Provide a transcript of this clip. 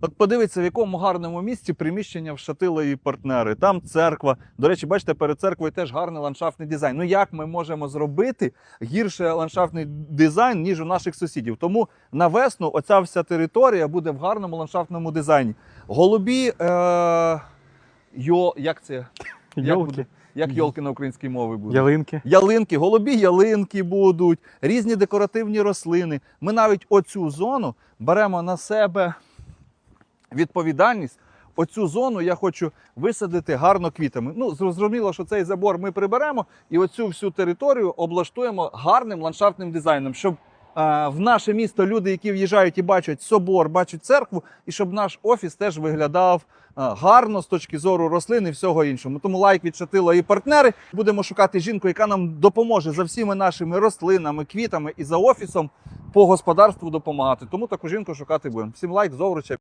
От подивіться, в якому гарному місці приміщення в Шатило і партнери. Там церква. До речі, бачите, перед церквою теж гарний ландшафтний дизайн. Ну як ми можемо зробити гірше ландшафтний дизайн, ніж у наших сусідів? Тому на весну оця вся територія буде в гарному ландшафтному дизайні. Голубі. Е- йо, як це? Як буде? Як йолки на українській мові будуть? ялинки. Ялинки, голубі ялинки будуть, різні декоративні рослини. Ми навіть оцю зону беремо на себе відповідальність. Оцю зону я хочу висадити гарно квітами. Ну, зрозуміло, що цей забор ми приберемо і оцю всю територію облаштуємо гарним ландшафтним дизайном, щоб е, в наше місто люди, які в'їжджають і бачать собор, бачать церкву, і щоб наш офіс теж виглядав е, гарно з точки зору рослин і всього іншого. Тому лайк від Шатила і партнери. Будемо шукати жінку, яка нам допоможе за всіми нашими рослинами, квітами і за офісом по господарству допомагати. Тому таку жінку шукати будемо. Всім лайк, Зовруча.